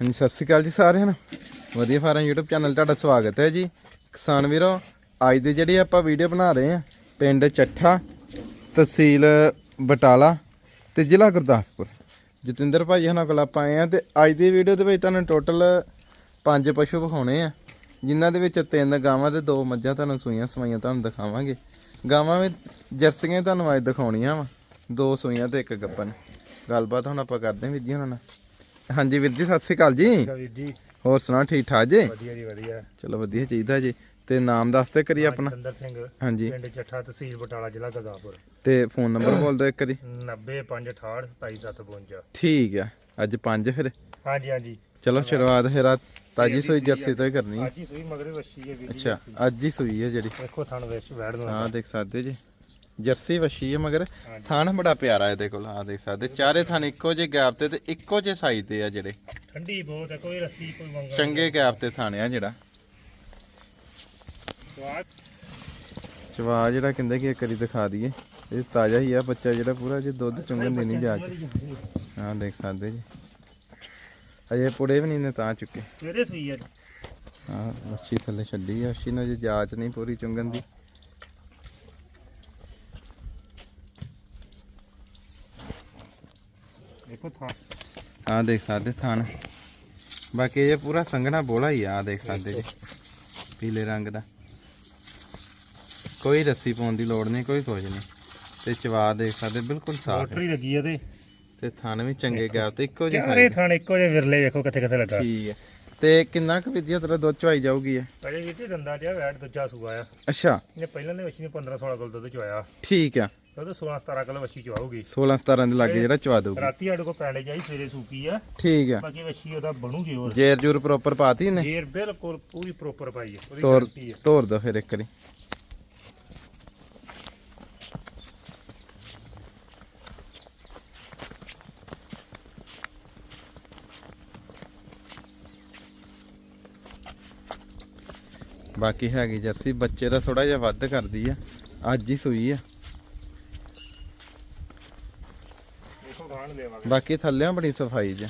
ਹਾਂਜੀ, ਸਤਿ ਸ਼੍ਰੀ ਅਕਾਲ ਜੀ ਸਾਰਿਆਂ ਨੂੰ। ਵਧੀਆ ਫਾਰਮ YouTube ਚੈਨਲ ਤੁਹਾਡਾ ਸਵਾਗਤ ਹੈ ਜੀ। ਕਿਸਾਨ ਵੀਰੋ, ਅੱਜ ਦੀ ਜਿਹੜੀ ਆਪਾਂ ਵੀਡੀਓ ਬਣਾ ਰਹੇ ਹਾਂ, ਪਿੰਡ ਚੱਠਾ, ਤਹਿਸੀਲ ਬਟਾਲਾ ਤੇ ਜ਼ਿਲ੍ਹਾ ਗੁਰਦਾਸਪੁਰ। ਜਤਿੰਦਰ ਭਾਈ ਹਨਾਂ ਕੋਲ ਆਪਾਂ ਆਏ ਆ ਤੇ ਅੱਜ ਦੀ ਵੀਡੀਓ ਦੇ ਵਿੱਚ ਤੁਹਾਨੂੰ ਟੋਟਲ ਪੰਜ ਪਸ਼ੂ ਵਿਖਾਉਣੇ ਆ, ਜਿਨ੍ਹਾਂ ਦੇ ਵਿੱਚ ਤਿੰਨ ਗਾਵਾਂ ਤੇ ਦੋ ਮੱਝਾਂ ਤੁਹਾਨੂੰ ਸੂਈਆਂ ਸਵਾਈਆਂ ਤੁਹਾਨੂੰ ਦਿਖਾਵਾਂਗੇ। ਗਾਵਾਂ ਵਿੱਚ ਜਰਸੀਆਂ ਤੁਹਾਨੂੰ ਅੱਜ ਦਿਖਾਉਣੀਆਂ ਵਾ, ਦੋ ਸੂਈਆਂ ਤੇ ਇੱਕ ਗੱਪਨ ਗੱਲਬਾਤ ਹੁਣ ਆਪਾਂ ਕਰਦੇ ਹਾਂ ਵੀਰ ਜੀ ਉਹਨਾਂ ਨਾਲ। ਹਾਂਜੀ ਵੀਰ ਜੀ ਸਤਿ ਸ਼੍ਰੀ ਅਕਾਲ ਜੀ। ਵੀਰ ਜੀ। ਹੋਰ ਸੁਣਾ ਠੀਕ ਠਾਕ ਜੀ? ਵਧੀਆ ਜੀ ਵਧੀਆ। ਚਲੋ ਵਧੀਆ ਚਾਹੀਦਾ ਜੀ। ਤੇ ਨਾਮ ਦੱਸ ਤੇ ਕਰੀ ਆਪਣਾ। ਚੰਦਰ ਸਿੰਘ ਹਾਂਜੀ। ਪਿੰਡ ਚੱਠਾ ਤਹਿਸੀਲ ਬਟਾਲਾ ਜ਼ਿਲ੍ਹਾ ਗੁਰਦਾਸਪੁਰ। ਤੇ ਫੋਨ ਨੰਬਰ ਬੋਲ ਦਿਓ ਇੱਕ ਵਾਰੀ। 9058627752 ਠੀਕ ਆ। ਅੱਜ ਪੰਜ ਫਿਰ। ਹਾਂਜੀ ਹਾਂਜੀ। ਚਲੋ ਸ਼ੁਰੂਆਤ ਫਿਰ ਆ ਤਾਜੀ ਸੋਈ ਜਰਸੀ ਤੋਂ ਹੀ ਕਰਨੀ ਹੈ ਅੱਜ ਹੀ ਸੂਈ ਮਗਰੇ ਵੱਛੀ ਹੈ ਵੀਰ ਜੀ। ਅੱਛਾ ਅੱਜ ਹੀ ਸੂਈ ਹੈ ਜਿਹੜੀ। ਦੇਖੋ ਥਣ ਵਿੱਚ ਬੈਠ ਦੋ ਹਾਂ ਦੇਖ ਸਕਦੇ ਜੀ। ਜਰਸੀ ਵਸ਼ੀ ਹੈ ਮਗਰ। ਥਾਣ ਬੜਾ ਪਿਆਰਾ ਇਹਦੇ ਕੋਲ ਆ ਦੇਖ ਸਕਦੇ। ਚਾਰੇ ਥਾਣ ਇੱਕੋ ਜਿਹੇ ਗੈਪ ਤੇ ਤੇ ਇੱਕੋ ਜਿਹੇ ਸਾਈਜ਼ ਤੇ ਆ ਜਿਹੜੇ। ਠੰਡੀ ਬਹੁਤ ਹੈ ਕੋਈ ਰੱਸੀ ਕੋਈ ਵੰਗਾ ਚੰਗੇ ਗੈਪ ਤੇ ਥਾਣੇ ਆ ਜਿਹੜਾ। ਚਵਾ ਜਿਹੜਾ ਕਹਿੰਦੇ ਕਿ ਇੱਕ ਵਾਰੀ ਦਿਖਾ ਦਈਏ। ਇਹ ਤਾਜ਼ਾ ਹੀ ਆ ਬੱਚਾ ਜਿਹੜਾ ਪੂਰਾ ਜੇ ਦੁੱਧ ਚੁੰਗਣ ਦੀ ਨਹੀਂ ਜਾਚ ਹਾਂ ਦੇਖ ਸਕਦੇ ਜੀ। ਅਜੇ ਪੁੜੇ ਵੀ ਨਹੀਂ ਨੇ ਤਾਂ ਚੁੱਕੇ। ਸਵੇਰੇ ਸੂਈ ਹੈ ਹਾਂ ਮੱਛੀ ਥੱਲੇ ਛੱਡੀ ਆ ਅੱਛੀ ਨਾ ਜੇ ਜਾਚ ਨਹੀਂ ਪੂਰੀ ਚੁੰਗਣ ਦੀ ਦੇਖੋ ਥਣ ਹਾਂ ਦੇਖ ਸਕਦੇ ਥਾਣ ਬਾਕੀ ਇਹ ਪੂਰਾ ਸੰਘਣਾ ਬੋਲਾ ਹੀ ਆ ਆਹ ਦੇਖ ਸਕਦੇ ਜੀ। ਪੀਲੇ ਰੰਗ ਦਾ। ਕੋਈ ਰੱਸੀ ਪਾਉਣ ਦੀ ਲੋੜ ਨਹੀਂ ਕੋਈ ਕੁਝ ਨਹੀਂ। ਤੇ ਚਵਾ ਦੇਖ ਸਕਦੇ ਬਿਲਕੁਲ ਸਾਫ਼ ਹੈ। ਮੋਟਰ ਹੀ ਲੱਗੀ ਹੈ ਤੇ। ਤੇ ਥਣ ਵੀ ਚੰਗੇ ਗੈਪ ਤੇ ਇੱਕੋ ਜਿਹੇ ਚਾਰੇ size ਥਣ ਇੱਕੋ ਜਿਹੇ ਵਿਰਲੇ ਵੇਖੋ ਕਿੱਥੇ ਕਿੱਥੇ ਲੱਗਾ। ਠੀਕ ਹੈ। ਤੇ ਕਿੰਨਾ ਕੁ ਵਿਧੀ ਤੇਰਾ ਦੁੱਧ ਚਵਾਈ ਜਾਊਗੀ ਇਹ? ਅਜੇ ਵੀਰ ਜੀ ਦੰਦਾ ਜਿਹਾ ਵੈਟ ਦੂਜਾ ਸੂਆ ਆ। ਅੱਛਾ। ਇਹਨੇ ਪਹਿਲਾਂ ਨੇ ਵੱਛੀ ਨੇ 15 16 ਕਿਲੋ ਦੁੱਧ ਚਵਾਇਆ ਠੀਕ ਆ। ਉਹਦੇ 16 17 ਕਿਲੋ ਵੱਛੀ ਚਵਾਉਗੀ 16 17 ਦੇ ਲਾਗੇ ਜਿਹੜਾ ਚਵਾ ਦਊਗੀ। ਰਾਤੀ ਸਾਡੇ ਕੋਲ ਪੈਣੇ ਜਾਈ ਸਵੇਰੇ ਸੂਪੀ ਆ। ਠੀਕ ਆ। ਬਾਕੀ ਵੱਛੀ ਉਹਦਾ ਬਣੂਗੀ ਹੋਰ। ਜੇਰ ਜੂਰ ਪ੍ਰੋਪਰ ਪਾਤੀ ਨੇ ਜੇਰ ਬਿਲਕੁਲ ਪੂਰੀ ਪ੍ਰੋਪਰ ਪਾਈ ਹੈ ਉਹਦੀ ਤੋਰ ਗਾਰੰਟੀ ਹੈ ਤੋਰ ਦੋ ਫਿਰ ਇੱਕ ਵਾਰੀ। ਬਾਕੀ ਹੈਗੀ ਜਰਸੀ ਬੱਚੇ ਦਾ ਥੋੜਾ ਜਿਹਾ ਵੱਧ ਕਰਦੀ ਆ। ਅੱਜ ਹੀ ਸੂਈ ਆ। ਗਾਣ ਦੇਵਾਂਗੇ। ਬਾਕੀ ਥੱਲਿਆਂ ਬੜੀ ਸਫ਼ਾਈ ਜੀ।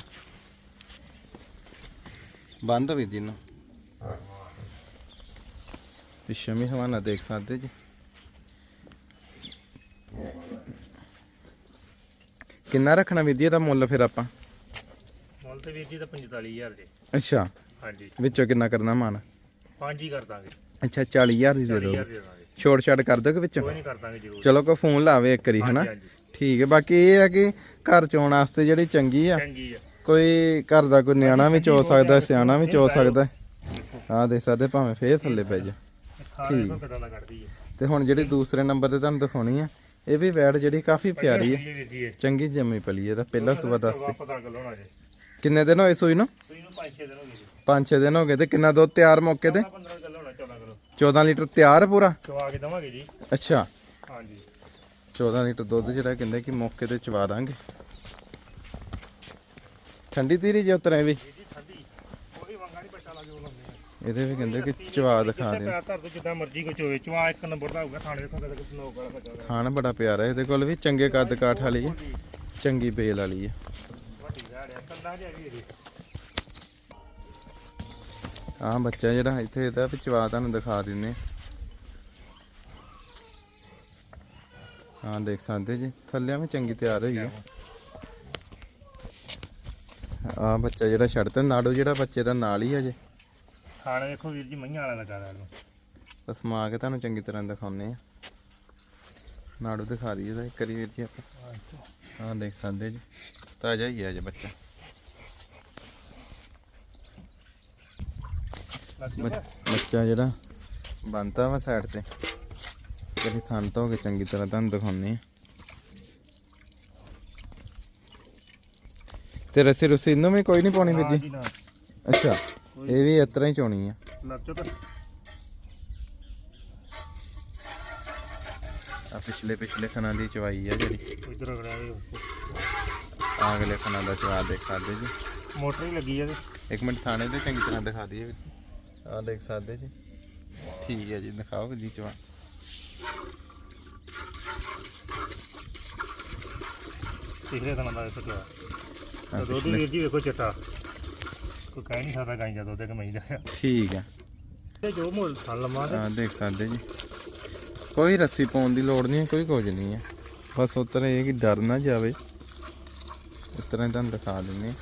ਬੰਦ ਹੋਈ ਦੀ ਨੂੰ। ਪਿੱਛੇ ਵੀ ਹਵਾਨਾ ਦੇਖ ਸਕਦੇ ਜੀ। ਕਿੰਨਾ ਰੱਖਣਾ ਵਿਧੀ ਦਾ ਮੁੱਲ ਫਿਰ ਆਪਾਂ? ਮੁੱਲ ਤੇ ਵੀਰ ਜੀ ਦਾ 45000 ਜੀ। ਅੱਛਾ। ਹਾਂਜੀ। ਵਿੱਚੋਂ ਕਿੰਨਾ ਕਰਨਾ ਮਾਨ? ਪੰਜ ਹੀ ਕਰ ਦਾਂਗੇ। ਅੱਛਾ 40000 ਦੀ ਦੇ 40000 ਦਿਓ। ਦੇ ਦਾਂਗੇ। ਛੋੜ ਛਾੜ ਕਰ ਦੋਗੇ ਵਿੱਚੋਂ? ਕੋਈ ਨਹੀਂ ਕਰ ਦਾਂਗੇ ਜ਼ਰੂਰ। ਚਲੋ ਕੋ ਫੋਨ ਲਾਵੇ ਇੱਕ ਵਾਰੀ ਹਨਾ। ਠੀਕ ਹੈ ਬਾਕੀ ਇਹ ਹੈ ਕਿ ਘਰ ਚੋਣ ਵਾਸਤੇ ਜਿਹੜੀ ਚੰਗੀ ਆ ਚੰਗੀ ਆ। ਕੋਈ ਘਰ ਦਾ ਕੋਈ ਨਿਆਣਾ ਵੀ ਚੋ ਸਕਦਾ ਸਿਆਣਾ ਵੀ ਚੋ ਸਕਦਾ। ਹਾਂ ਦੇਖ ਸਕਦੇ ਭਾਵੇਂ ਫੇਰ ਥੱਲੇ ਪੈ ਜਾ ਖਾਣੇ ਤੋਂ ਦਾ ਤੇ ਹੁਣ ਜਿਹੜੀ ਦੂਸਰੇ ਨੰਬਰ ਤੇ ਤੁਹਾਨੂੰ ਦਿਖਾਉਣੀ ਆ ਇਹ ਵੀ ਵੈੜ ਜਿਹੜੀ ਕਾਫੀ ਪਿਆਰੀ ਹੈ ਚੰਗੀ ਜੰਮੀ ਪਲੀ ਹੈ ਤਾਂ ਪਹਿਲਾ ਸੂਆ ਹੋਣਾ ਜੀ। ਕਿੰਨੇ ਦਿਨ ਹੋਏ ਸੂਈ ਨੂੰ? ਸੂਈ ਨੂੰ 5-6 ਦਿਨ ਹੋ ਗਏ ਜੀ। 5-6 ਦਿਨ ਹੋ ਗਏ ਤੇ ਕਿੰਨਾ ਦੁੱਧ ਤਿਆਰ ਮੌਕੇ ਤੇ? 15 ਕਿਲੋ ਹੋਣਾ 14 ਕਿਲੋ। 14 ਲੀਟਰ ਤਿਆਰ ਪੂਰਾ? ਚਵਾ ਕੇ ਦਵਾਂਗੇ ਜੀ। ਅੱਛਾ। ਹਾਂਜੀ। 14 ਲੀਟਰ ਦੁੱਧ ਜਿਹੜਾ ਕਹਿੰਦੇ ਕਿ ਮੌਕੇ ਤੇ ਚਵਾ ਦਾਂਗੇ। ਠੰਡੀ ਤੀਰੀ ਜੇ ਉਤਰੇ ਵੀ? ਆ ਇਹਦੇ ਵੀ ਕਹਿੰਦੇ ਕਿ ਚਵਾ ਦਿਖਾ ਦੇ ਪੈਰ ਧਰ ਦੋ ਜਿੱਦਾਂ ਮਰਜ਼ੀ ਕੋ ਚੋਵੇ ਚਵਾ ਇੱਕ ਨੰਬਰ ਦਾ ਹੋਊਗਾ ਥਾਣੇ ਦੇਖੋ ਕਦੇ ਕੁਝ ਨੋਕ ਵਾਲਾ ਬੱਚਾ ਥਾਣ ਬੜਾ ਪਿਆਰਾ ਇਹਦੇ ਕੋਲ ਵੀ ਚੰਗੇ ਕੱਦ ਕਾਠ ਵਾਲੀ ਹੈ ਚੰਗੀ ਬੇਲ ਵਾਲੀ ਹੈ। ਆ ਬੱਚਾ ਜਿਹੜਾ ਇੱਥੇ ਇਹਦਾ ਵੀ ਚਵਾ ਤੁਹਾਨੂੰ ਦਿਖਾ ਦਿੰਨੇ ਹਾਂ ਦੇਖ ਸਕਦੇ ਜੀ। ਥੱਲਿਆਂ ਵੀ ਚੰਗੀ ਤਿਆਰ ਹੋਈ ਹੈ ਆਹ ਬੱਚਾ ਜਿਹੜਾ ਛੱਡਤਾ ਨਾੜੂ ਜਿਹੜਾ ਬੱਚੇ ਦਾ ਨਾਲ ਹੀ ਹੈ ਜੇ। ਥਾਣੇ ਦੇਖੋ ਵੀਰ ਜੀ ਮਈਆਂ ਵਾਲਾ ਲੱਗਾ ਦਾ ਸਮਾ ਕੇ ਤੁਹਾਨੂੰ ਚੰਗੀ ਤਰ੍ਹਾਂ ਦਿਖਾਉਂਦੇ ਆ। ਨਾੜੂ ਦਿਖਾ ਦਈਏ ਤਾਂ ਇੱਕ ਵਾਰੀ ਵੀਰ ਜੀ ਆਪਾਂ। ਹਾਂ ਦੇਖ ਸਕਦੇ ਜੀ। ਤਾਜ਼ਾ ਹੀ ਹੈ ਜੇ ਬੱਚਾ। ਬੱਚ- ਬੱਚਾ ਜਿਹੜਾ ਬੰਤਾ ਵਾ ਸਾਈਡ ਤੇ। ਕਦੀ ਥਣ ਤੋਂ ਕੇ ਚੰਗੀ ਤਰ੍ਹਾਂ ਤੁਹਾਨੂੰ ਦਿਖਾਉਂਦੇ ਆ ਤੇ ਰਸੀ ਰੁਸੀ ਇਹਨੂੰ ਵੀ ਕੋਈ ਨਹੀਂ ਪਾਉਣੀ ਵੀਰ ਜੀ? ਅੱਛਾ ਇਹ ਵੀ ਇਸ ਤਰ੍ਹਾਂ ਹੀ ਚੋਣੀ ਆ। ਆ ਪਿਛਲੇ ਪਿਛਲੇ ਖਣਾ ਦੀ ਚਵਾਈ ਆ ਜਿਹੜੀ। ਇਧਰ ਆਹ ਅਗਲੇ ਖਣਾ ਦਾ ਚਵਾ ਦੇਖ ਸਕਦੇ ਜੀ। ਮੋਟਰ ਹੀ ਲੱਗੀ ਆ ਤੇ ਇੱਕ ਮਿੰਟ ਥਾਣੇ ਤੇ ਚੰਗੀ ਤਰ੍ਹਾਂ ਦਿਖਾ ਦਈਏ ਵੀਰ ਆ ਦੇਖ ਸਕਦੇ ਜੀ। ਠੀਕ ਹੈ ਜੀ ਦਿਖਾਓ ਜੀ ਚਵਾ। ਪਿਛਲੇ ਦਿਨਾਂ ਦਾ ਸਕਿਆ ਆਹ ਦੁੱਧ ਵੀਰ ਜੀ ਵੇਖੋ ਚਟਾ। ਕੋਈ ਕਹਿ ਨਹੀਂ ਸਕਦਾ ਗਾਈ ਦਾ ਦੁੱਧ ਕਿ ਮਹੀਂ ਦਾ। ਆ। ਠੀਕ ਆ ਤੇ ਜੋ ਮੁੱਲ ਲਵਾਂ ਤੇ। ਆ ਦੇਖ ਸਕਦੇ ਜੀ। ਕੋਈ ਰੱਸੀ ਪਾਉਣ ਦੀ ਲੋੜ ਨਹੀਂ ਹੈ ਕੋਈ ਕੁਝ ਨਹੀਂ ਹੈ। ਬਸ ਉਤਰ ਇਹ ਕਿ ਡਰ ਨਾ ਜਾਵੇ। ਇਸ ਤਰ੍ਹਾਂ ਹੀ ਤੁਹਾਨੂੰ ਦਿਖਾ ਦਿੰਦੇ ਹਾਂ।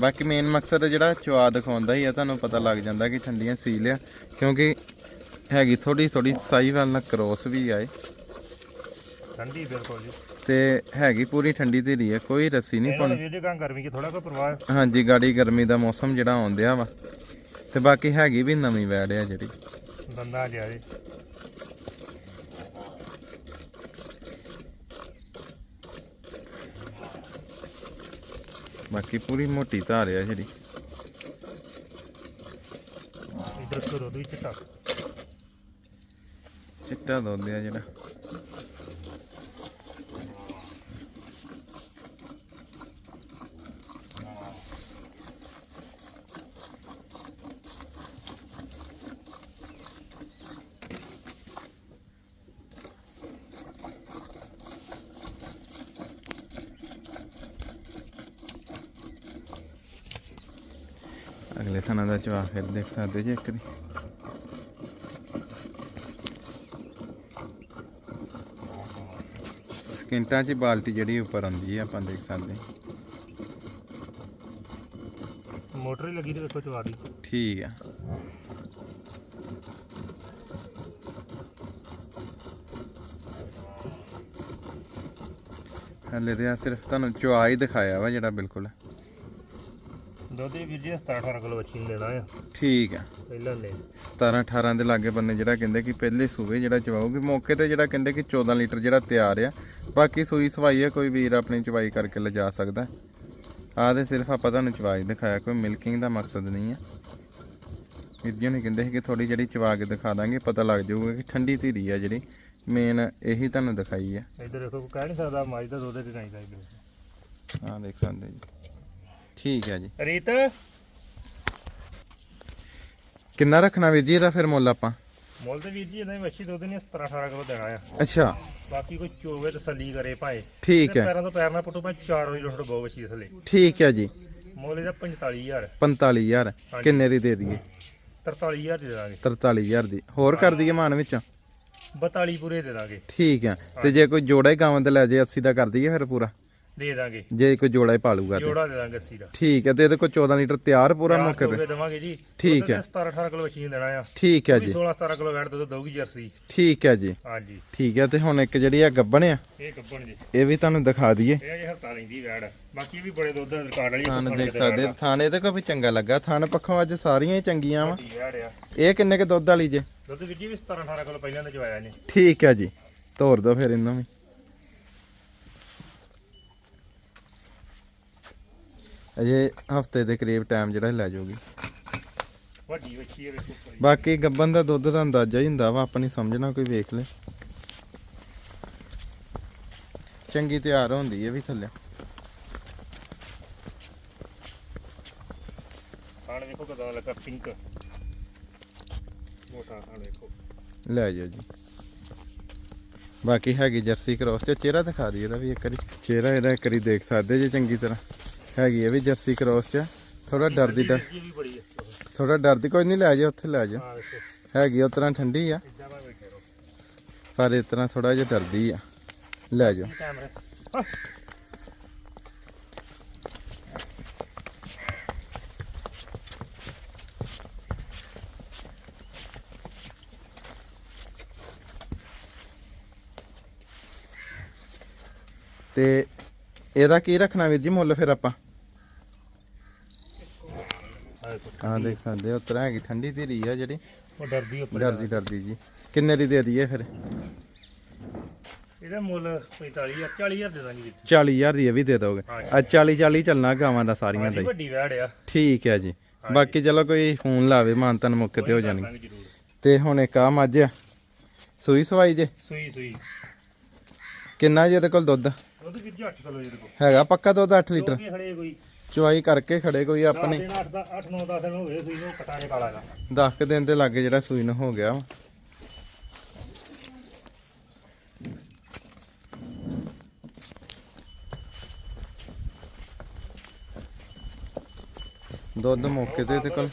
ਬਾਕੀ ਮੇਨ ਮਕਸਦ ਜਿਹੜਾ ਚਵਾ ਦਿਖਾਉਂਦਾ ਹੀ ਆ ਤੁਹਾਨੂੰ ਪਤਾ ਲੱਗ ਜਾਂਦਾ ਕਿ ਠੰਡੀਆਂ ਸੀਲ ਆ ਕਿਉਂਕਿ ਹੈਗੀ ਥੋੜੀ ਥੋੜੀ ਸਾਈ ਵਾਲ ਨਾਲ ਕ੍ਰੋਸ ਵੀ ਆਏ ਠੰਡੀ ਬਿਲਕੁਲ ਜੀ। ਤੇ ਹੈਗੀ ਪੂਰੀ ਠੰਡੀ ਧੀਰੀ ਹੈ ਕੋਈ ਰੱਸੀ ਨਹੀਂ ਪਾਉਣੀ ਵੀਡੀਓ ਕਾਂ ਗਰਮੀ ਕੀ ਥੋੜਾ ਕੋਈ ਪ੍ਰਵਾਹ ਹਾਂਜੀ ਗਾੜੀ ਗਰਮੀ ਦਾ ਮੌਸਮ ਜਿਹੜਾ ਆਉਂਦਿਆ ਵਾ। ਤੇ ਬਾਕੀ ਹੈਗੀ ਵੀ ਨਵੀਂ ਵੈੜ ਆ ਜਿਹੜੀ। ਦੰਦਾ ਜਿਆ ਜੀ। ਬਾਕੀ ਪੂਰੀ ਮੋਟੀ ਧਾਰ ਆ ਜਿਹੜੀ। ਇਧਰ ਕਰੋ ਦੋ ਚਿੱਟਾ। ਚਿੱਟਾ ਦੁੱਧ ਆ ਜਿਹੜਾ। ਅਗਲੇ ਥਾਣਾ ਦਾ ਜਵਾਬ ਫਿਰ ਦੇਖ ਸਕਦੇ ਜੀ ਇੱਕ ਦੀ ਸਕਿੰਟਾਂ 'ਚ ਬਾਲਟੀ ਜਿਹੜੀ ਉੱਪਰ ਆਉਂਦੀ ਹੈ ਆਪਾਂ ਦੇਖ ਸਕਦੇ। ਮੋਟਰ ਹੀ ਲੱਗੀ ਤੇ ਵੇਖੋ ਚਵਾ ਦੀ। ਠੀਕ ਆ। ਹਲੇ ਤੇ ਆ ਸਿਰਫ ਤੁਹਾਨੂੰ ਚੁਆ ਹੀ ਦਿਖਾਇਆ ਵਾ ਜਿਹੜਾ ਬਿਲਕੁਲ। ਦੁੱਧ ਵੀਰ ਜੀ 17 18 ਕਿਲੋ ਬੱਚੀ ਨੂੰ ਦੇਣਾ ਆ। ਠੀਕ ਆ। ਪਹਿਲਾਂ ਨੇ 17 18 ਦੇ ਲਾਗੇ ਬੰਨੇ ਜਿਹੜਾ ਕਹਿੰਦੇ ਕਿ ਪਹਿਲੇ ਸੂਵੇ ਜਿਹੜਾ ਚਵਾਉਗੀ ਮੌਕੇ ਤੇ ਜਿਹੜਾ ਕਹਿੰਦੇ ਕਿ 14 ਲੀਟਰ ਜਿਹੜਾ ਤਿਆਰ ਆ। ਬਾਕੀ ਸੂਈ ਸਵਾਈ ਹੈ ਕੋਈ ਵੀਰ ਆਪਣੀ ਚਵਾਈ ਕਰਕੇ ਲਿਜਾ ਸਕਦਾ। ਆਹ ਤੇ ਸਿਰਫ ਆਪਾਂ ਤੁਹਾਨੂੰ ਚਵਾਈ ਦਿਖਾਇਆ ਕੋਈ ਮਿਲਕਿੰਗ ਦਾ ਮਕਸਦ ਨਹੀਂ ਨੇ ਕਹਿੰਦੇ ਸੀ ਕਿ ਥੋੜੀ ਜਿਹੜੀ ਚਵਾ ਕੇ ਦਿਖਾ ਦਾਂਗੇ ਪਤਾ ਲੱਗ ਜਾਊਗਾ ਕਿ ਠੰਡੀ ਧੀਰੀ ਆ ਜਿਹੜੀ। ਮੇਨ ਇਹੀ ਤੁਹਾਨੂੰ ਦਿਖਾਈ ਹੈ ਇਧਰ ਦੇਖੋ ਕੋਈ ਕਹਿ ਨਹੀਂ ਸਕਦਾ ਮੱਝ ਦਾ ਦੁੱਧ ਤੇ ਗਾਈ ਦਾ ਇਧਰ ਆਹ ਦੇਖ ਸਕਦੇ ਜੀ। ਠੀਕ ਹੈ ਜੀ। ਰੀਤ? ਕਿੰਨਾ ਰੱਖਣਾ ਵੀਰ ਜੀ ਇਹਦਾ ਫਿਰ ਮੁੱਲ ਆਪਾਂ? ਮੁੱਲ ਤੇ ਵੀਰ ਜੀ ਇਹਨਾਂ ਦੀ ਮੱਛੀ ਦੁੱਧ ਨੇ 17 18 ਕਿਲੋ ਦੇਣਾ ਆ। ਅੱਛਾ। ਬਾਕੀ ਕੋਈ ਚੋਵੇ ਤਸੱਲੀ ਕਰੇ ਭਾਏ। ਠੀਕ ਹੈ। ਪੈਰਾਂ ਤੋਂ ਪੈਰ ਨਾ ਪੁੱਟੋ ਮੈਂ 4 ਵਜੇ ਲੋਟ ਬੱਚੀ ਦੇ ਥੱਲੇ। ਠੀਕ ਹੈ ਜੀ। ਮੁੱਲ ਇਹਦਾ 45000 45000 ਕਿੰਨੇ ਦੀ ਦੇ ਦਈਏ? 43000 ਦੇ ਦਾਂਗੇ। 43000 ਦੀ। ਹੋਰ ਕਰ ਦਈਏ ਮਾਨ ਵਿੱਚ? 42 ਪੂਰੇ ਦੇ ਦਾਂਗੇ। ਠੀਕ ਆ ਤੇ ਜੇ ਕੋਈ ਜੋੜਾ ਹੀ ਗਾਵਾਂ ਤੇ ਲੈ ਜੇ 80 ਦਾ ਕਰ ਦਈਏ ਫਿਰ ਪੂਰਾ? ਦੇ ਦਾਂਗੇ। ਜੇ ਕੋਈ ਜੋੜਾ ਹੀ ਪਾਲੂਗਾ ਤੇ। ਜੋੜਾ ਦੇ ਦਾਂਗੇ 80 ਦਾ। ਠੀਕ ਹੈ ਤੇ ਇਹਦੇ ਕੋਲ 14 ਲੀਟਰ ਤਿਆਰ ਪੂਰਾ ਮੌਕੇ ਤੇ। ਦੇਵਾਂਗੇ ਜੀ। ਠੀਕ ਹੈ। 17 18 ਕਿਲੋ ਨੂੰ ਦੇਣਾ ਆ। ਠੀਕ ਹੈ ਜੀ। 16 17 ਕਿਲੋ ਵੈਟ ਦੁੱਧ ਦਊਗੀ ਜਰਸੀ। ਠੀਕ ਹੈ ਜੀ। ਹਾਂਜੀ। ਠੀਕ ਹੈ ਤੇ ਹੁਣ ਇੱਕ ਜਿਹੜੀ ਆ ਗੱਬਣ ਆ ਇਹ ਕੱਪਣ ਜੀ। ਇਹ ਵੀ ਤੁਹਾਨੂੰ ਦਿਖਾ ਦਈਏ। ਇਹ ਜੇ ਹਰਤਾ ਲੈਂਦੀ ਵੈੜ ਬਾਕੀ ਵੀ ਬੜੇ ਦੁੱਧ ਰਿਕਾਰਡ ਵਾਲੀ ਥਾਣ ਦੇਖ ਸਕਦੇ ਥਾਣੇ ਤੇ ਕੋਈ ਚੰਗਾ ਲੱਗਾ। ਥਾਣ ਪੱਖੋਂ ਅੱਜ ਸਾਰੀਆਂ ਹੀ ਚੰਗੀਆਂ ਵਾ। ਇਹ ਕਿੰਨੇ ਕੇ ਦੁੱਧ ਵਾਲੀ ਜੇ? ਦੁੱਧ ਵੀ 17 18 ਕਿਲੋ ਪਹਿਲਾਂ ਦੇ ਚਵਾਇਆ ਨੇ ਠੀਕ ਹੈ ਜੀ। ਤੋਰ ਦੋ ਫਿਰ ਇਹਨੂੰ ਵੀ। ਅਜੇ ਹਫ਼ਤੇ ਦੇ ਕਰੀਬ ਟਾਈਮ ਜਿਹੜਾ ਲੈ ਜਾਊਗੀ। ਵੱਡੀ ਵੱਛੀ ਹੈ ਵੇਖੋ ਉੱਪਰ। ਬਾਕੀ ਗੱਬਨ ਦਾ ਦੁੱਧ ਦਾ ਅੰਦਾਜ਼ਾ ਹੀ ਹੁੰਦਾ ਵਾ ਆਪਣੀ ਸਮਝਣਾ ਕੋਈ ਵੇਖ ਲੈ। ਚੰਗੀ ਤਿਆਰ ਹੁੰਦੀ ਹੈ ਵੀ ਥੱਲੇ। ਖਾਣ ਵੇਖੋ ਕਦਾਂ ਲੱਗਾ ਪਿੰਕ ਮੋਟਾ ਖਾਣ ਵੇਖੋ। ਲੈ ਜਾਓ ਜੀ। ਬਾਕੀ ਹੈਗੀ ਜਰਸੀ ਕ੍ਰੋਸ ਤੇ ਚਿਹਰਾ ਦਿਖਾ ਦਈਏ ਇਹਦਾ ਵੀ ਇੱਕ ਵਾਰੀ ਚਿਹਰਾ ਇਹਦਾ ਇੱਕ ਵਾਰੀ ਦੇਖ ਸਕਦੇ ਜੇ ਚੰਗੀ ਤਰ੍ਹਾਂ। ਹੈਗੀ ਹੈ ਵੀ ਜਰਸੀ ਕ੍ਰੋਸ ਚ। ਥੋੜਾ ਡਰਦੀ ਹੈ ਥੋੜਾ ਡਰਦੀ ਕੋਈ ਨਹੀਂ ਲੈ ਜਾ ਉੱਥੇ ਲੈ ਜਾ ਹੈਗੀ ਉਸ ਤਰ੍ਹਾਂ ਠੰਡੀ ਆ। ਪਰ ਇਸ ਤਰ੍ਹਾਂ ਥੋੜਾ ਜਿਹਾ ਡਰਦੀ ਆ। ਲੈ ਜਾ ਤੇ ਇਹਦਾ ਕੀ ਰੱਖਣਾ ਵੀਰ ਜੀ ਮੁੱਲ ਫਿਰ ਆਪਾਂ? ਆ ਹਾਂ ਦੇਖ ਸਕਦੇ ਹੋ ਉਤਰਾ ਹੈਗੀ ਠੰਡੀ ਧੀਰੀ ਆ ਜਿਹੜੀ। ਉਹ ਡਰਦੀ ਉੱਪਰ ਡਰਦੀ ਡਰਦੀ ਜੀ। ਕਿੰਨੇ ਦੀ ਦੇ ਦਈਏ ਫਿਰ? ਇਹਦਾ ਮੁੱਲ 45000 40000 ਦੇ ਦਾਂਗੇ ਜੀ 40000 ਦੀ ਇਹ ਵੀ ਦੇ ਦੋਗੇ। ਆ 40 40 ਚੱਲਣਾ ਗਾਵਾਂ ਦਾ ਸਾਰੀਆਂ ਦਾ ਵੱਡੀ ਵੈੜ ਆ। ਠੀਕ ਹੈ ਜੀ। ਬਾਕੀ ਚਲੋ ਕੋਈ ਫੋਨ ਲਾਵੇ ਮਾਨਤਨ ਮੌਕੇ ਤੇ ਹੋ ਜਾਣਗੇ। ਤੇ ਹੁਣ ਇੱਕ ਆ ਮੱਝ ਆ। ਸੂਈ ਸਵਾਈ ਜੇ? ਸੂਈ ਸੂਈ। ਕਿੰਨਾ ਜੀ ਇਹਦੇ ਕੋਲ ਦੁੱਧ? ਦੁੱਧ ਵੀਰ ਜੀ 8 ਕਿਲੋ ਜੀ ਦੇਖੋ ਹੈਗਾ ਪੱਕਾ ਦੁੱਧ 8 ਲੀਟਰ? ਕੋਈ। ਚੁਆਈ ਕਰਕੇ ਖੜੇ ਕੋਈ ਆਪਣੇ? 8 10 ਦਿਨ ਹੋ ਗਏ ਸੂਈ ਨੂੰ ਕਟਾਣੇ ਕਾਲਾ ਦਾ 10 ਦਿਨ ਦੇ ਲੱਗੇ ਜਿਹੜਾ ਸੂਈ ਨੂੰ ਹੋ ਗਿਆ। ਦੁੱਧ ਮੌਕੇ ਤੇ ਤੇ ਕੋਲ।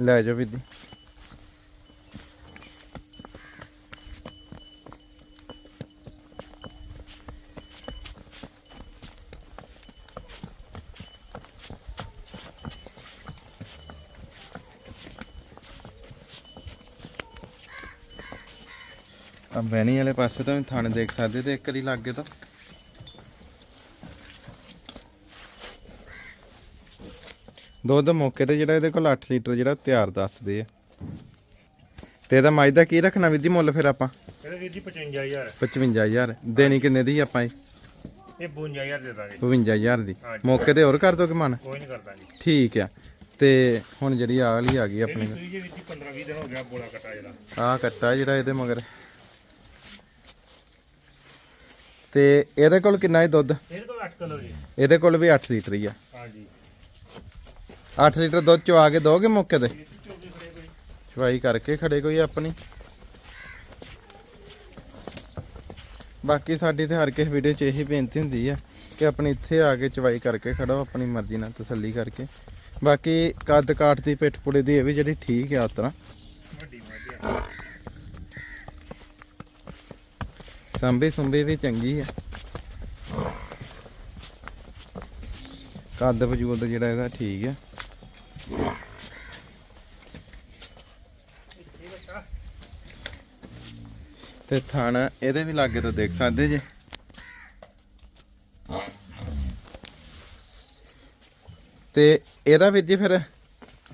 ਲੈ ਜਾ ਵੀ ਦੀ ਆ ਬੈਣੀ ਵਾਲੇ ਪਾਸੇ ਤੋਂ ਵੀ ਥਾਣੇ ਦੇਖ ਸਕਦੇ ਤੇ ਇੱਕ ਵਾਰੀ ਲੱਗੇ ਤਾਂ। ਦੁੱਧ ਮੌਕੇ ਤੇ ਜਿਹੜਾ ਇਹਦੇ ਕੋਲ 8 ਲੀਟਰ ਜਿਹੜਾ ਤਿਆਰ ਦੱਸਦੇ ਆ। ਤੇ ਇਹਦਾ ਮੱਝ ਦਾ ਕੀ ਰੱਖਣਾ ਵੀਰ ਜੀ ਮੁੱਲ ਫਿਰ ਆਪਾਂ? ਇਹਦੇ ਵੀਰ ਜੀ 55000 55000 ਦੇਣੀ ਕਿੰਨੇ ਦੀ ਆਪਾਂ ਇਹ? ਇਹ 52000 ਦੇ ਦਾਂਗੇ 55000 ਦੀ। ਮੌਕੇ ਤੇ ਹੋਰ ਕਰ ਦੋਗੇ ਮਨ? ਕੋਈ ਨਹੀਂ ਕਰਦਾ ਜੀ। ਠੀਕ ਆ। ਤੇ ਹੁਣ ਜਿਹੜੀ ਆਹ ਵਾਲੀ ਆ ਗਈ ਆਪਣੀ। ਜੇ ਵੀਰ ਜੀ 15 20 ਦਿਨ ਹੋ ਗਿਆ ਬੋਲਾ ਕਟਾ ਜਿਹੜਾ। ਆਹ ਕੱਟਾ ਜਿਹੜਾ ਇਹਦੇ ਮਗਰ। ਤੇ ਇਹਦੇ ਕੋਲ ਕਿੰਨਾ ਹੈ ਦੁੱਧ? ਇਹਦੇ ਕੋਲ 8 ਕਿਲੋ ਜੀ। ਇਹਦੇ ਕੋਲ ਵੀ 8 ਲੀਟਰ ਹੀ ਆ। ਹਾਂਜੀ। 8 ਲੀਟਰ ਦੁੱਧ ਚਵਾ ਕੇ ਦੋਗੇ ਮੌਕੇ ਤੇ? ਇਹ ਤੇ 24 ਖੜੇ ਕੋਈ। ਚਵਾਈ ਕਰਕੇ ਖੜੇ ਕੋਈ ਆਪਣੀ? ਬਾਕੀ ਸਾਡੀ ਤੇ ਹਰ ਕਿਸੇ ਵੀਡੀਓ 'ਚ ਇਹੀ ਬੇਨਤੀ ਹੁੰਦੀ ਆ ਕਿ ਆਪਣੀ ਇੱਥੇ ਆ ਕੇ ਚਵਾਈ ਕਰਕੇ ਖੜੋ ਆਪਣੀ ਮਰਜ਼ੀ ਨਾਲ ਤਸੱਲੀ ਕਰਕੇ। ਬਾਕੀ ਕੱਦ ਕਾਠ ਦੀ ਪਿੱਠ ਪੁੜੇ ਦੀ ਇਹ ਵੀ ਜਿਹੜੀ ਠੀਕ ਆ ਉਸ ਤਰ੍ਹਾਂ। ਵੱਡੀ ਮੱਝ ਆ ਸੰਭੀ ਸੁੰਭੀ ਵੀ ਚੰਗੀ ਆ। ਕੱਦ ਵਜੂਦ ਜਿਹੜਾ ਇਹਦਾ ਠੀਕ ਆ। ਤੇ ਥਣ ਇਹਦੇ ਵੀ ਲਾਗੇ ਤੋਂ ਦੇਖ ਸਕਦੇ ਜੇ। ਤੇ ਇਹਦਾ ਵੀਰ ਜੀ ਫਿਰ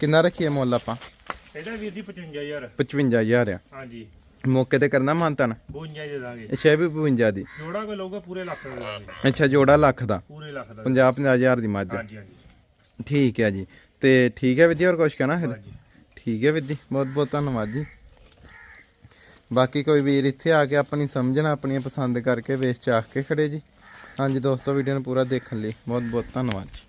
ਕਿੰਨਾ ਰੱਖੀਏ ਮੁੱਲ ਆਪਾਂ? ਇਹਦਾ ਵੀਰ ਜੀ 55000 55000 ਆ। ਹਾਂਜੀ। ਮੌਕੇ ਤੇ ਕਰਨਾ ਮਾਨਤਨ? 52 ਦੇ ਦਾਂਗੇ। ਅੱਛਾ ਇਹ ਵੀ 52 ਦੀ। ਜੋੜਾ ਕੋਈ ਲਊਗਾ ਪੂਰੇ ਲੱਖ ਦੇ ਦਾਂਗੇ ਅੱਛਾ ਜੋੜਾ ਲੱਖ ਦਾ। ਪੂਰੇ ਲੱਖ ਦਾ 50 50000 ਦੀ ਮੱਝ। ਹਾਂਜੀ ਹਾਂਜੀ। ਠੀਕ ਹੈ ਜੀ। ਤੇ ਠੀਕ ਹੈ ਵੀਰ ਜੀ ਹੋਰ ਕੁਝ ਕਹਿਣਾ ਫਿਰ? ਹਾਂਜੀ। ਠੀਕ ਹੈ ਵੀਰ ਜੀ ਬਹੁਤ ਬਹੁਤ ਧੰਨਵਾਦ ਜੀ। ਬਾਕੀ ਕੋਈ ਵੀਰ ਇੱਥੇ ਆ ਕੇ ਆਪਣੀ ਸਮਝਣਾ ਆਪਣੀਆਂ ਪਸੰਦ ਕਰਕੇ ਵੇਚ ਚਾਖ ਕੇ ਖੜੇ ਜੀ। ਹਾਂਜੀ ਦੋਸਤੋ ਵੀਡੀਓ ਨੂੰ ਪੂਰਾ ਦੇਖਣ ਲਈ ਬਹੁਤ ਬਹੁਤ ਧੰਨਵਾਦ ਜੀ।